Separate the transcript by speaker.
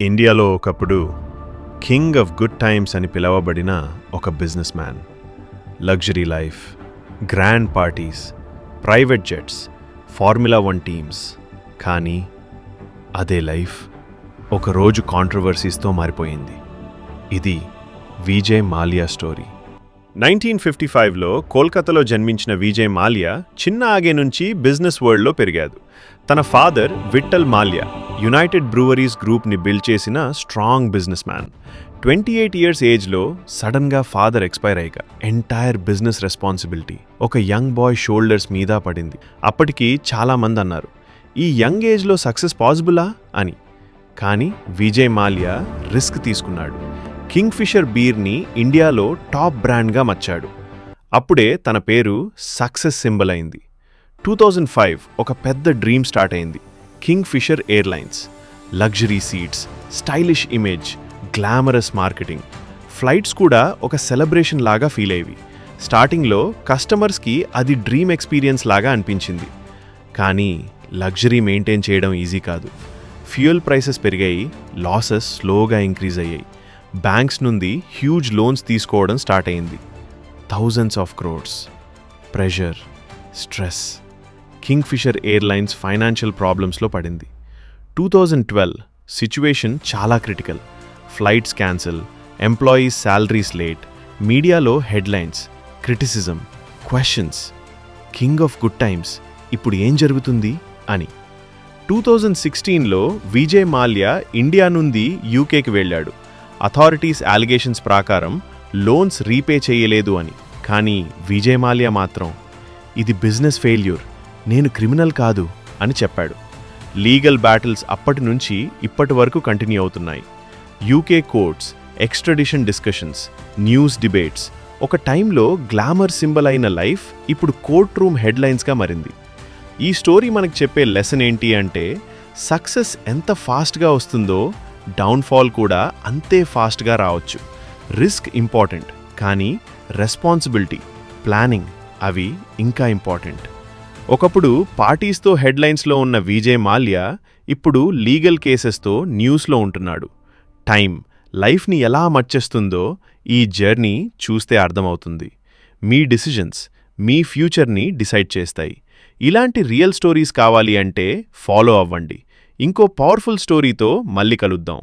Speaker 1: ఇండియాలో ఒకప్పుడు king of good times అని పిలవబడిన ఒక businessman luxury life grand parties private jets formula one teams. కానీ అదే లైఫ్ ఒకరోజు కాంట్రవర్సీస్తో మారిపోయింది. ఇది Vijay Mallya story. Nineteen fifty ఫైవ్లో కోల్కతాలో జన్మించిన విజయ్ మాల్యా చిన్న ఆగే నుంచి బిజినెస్ వరల్డ్లో పెరిగాడు. తన father Vittal Mallya United Breweries గ్రూప్ని బిల్డ్ చేసిన strong businessman twenty eight years ఏజ్లో సడన్గా ఫాదర్ ఎక్స్పైర్ అయ్యాక ఎంటైర్ బిజినెస్ రెస్పాన్సిబిలిటీ ఒక యంగ్ బాయ్ షోల్డర్స్ మీద పడింది. అప్పటికి చాలామంది అన్నారు ఈ యంగ్ ఏజ్లో సక్సెస్ పాసిబులా? అని. కానీ విజయ్ మాల్యా రిస్క్ తీసుకున్నాడు. కింగ్ ఫిషర్ బీర్ని ఇండియాలో టాప్ బ్రాండ్గా మచ్చాడు. అప్పుడే తన పేరు సక్సెస్ సింబల్ అయింది. టూ థౌజండ్ ఫైవ్ ఒక పెద్ద డ్రీమ్ స్టార్ట్ అయింది. Kingfisher airlines luxury seats stylish image glamorous marketing. Flights కూడా ఒక సెలబ్రేషన్ లాగా ఫీల్ అయ్యేవి. స్టార్టింగ్లో కస్టమర్స్కి అది డ్రీమ్ ఎక్స్పీరియన్స్ లాగా అనిపించింది. కానీ లగ్జరీ మెయింటైన్ చేయడం ఈజీ కాదు. ఫ్యూయల్ ప్రైసెస్ పెరిగాయి లాసెస్ స్లోగా ఇంక్రీజ్ అయ్యాయి. బ్యాంక్స్ నుండి హ్యూజ్ లోన్స్ తీసుకోవడం స్టార్ట్ అయింది. Thousands of crores. Pressure stress. Kingfisher airlines financial ప్రాబ్లమ్స్లో పడింది. టూ థౌజండ్ ట్వెల్వ్ సిచ్యువేషన్ చాలా critical. Flights cancel employees salaries late మీడియాలో headlines criticism questions king of good times ఇప్పుడు ఏం జరుగుతుంది? అని. టూ థౌజండ్ సిక్స్టీన్లో విజయ్ మాల్యా ఇండియా నుండి యూకేకి వెళ్ళాడు. అథారిటీస్ అలిగేషన్స్ ప్రకారం లోన్స్ రీపే చేయలేదు అని. కానీ విజయ్ మాల్యా మాత్రం ఇది బిజినెస్ ఫెయిల్యూర్ నేను క్రిమినల్ కాదు అని చెప్పాడు. లీగల్ బ్యాటిల్స్ అప్పటి నుంచి ఇప్పటి వరకు కంటిన్యూ అవుతున్నాయి. UK courts extradition discussions news debates ఒక టైంలో గ్లామర్ సింబల్ అయిన లైఫ్ ఇప్పుడు కోర్ట్ రూమ్ హెడ్లైన్స్గా మారింది. ఈ స్టోరీ మనకు చెప్పే లెసన్ ఏంటి అంటే సక్సెస్ ఎంత ఫాస్ట్గా వస్తుందో డౌన్ఫాల్ కూడా అంతే ఫాస్ట్గా రావచ్చు. రిస్క్ ఇంపార్టెంట్ కానీ రెస్పాన్సిబిలిటీ ప్లానింగ్ అవి ఇంకా ఇంపార్టెంట్. ఒకప్పుడు పార్టీస్తో హెడ్లైన్స్లో ఉన్న విజయ్ మాల్యా ఇప్పుడు లీగల్ కేసెస్తో న్యూస్లో ఉంటున్నాడు. టైం లైఫ్ని ఎలా మర్చేస్తుందో ఈ జర్నీ చూస్తే అర్థమవుతుంది. మీ డిసిజన్స్ మీ ఫ్యూచర్ని డిసైడ్ చేస్తాయి. ఇలాంటి రియల్ స్టోరీస్ కావాలి అంటే ఫాలో అవ్వండి. ఇంకో పవర్ఫుల్ స్టోరీతో మళ్ళీ కలుద్దాం.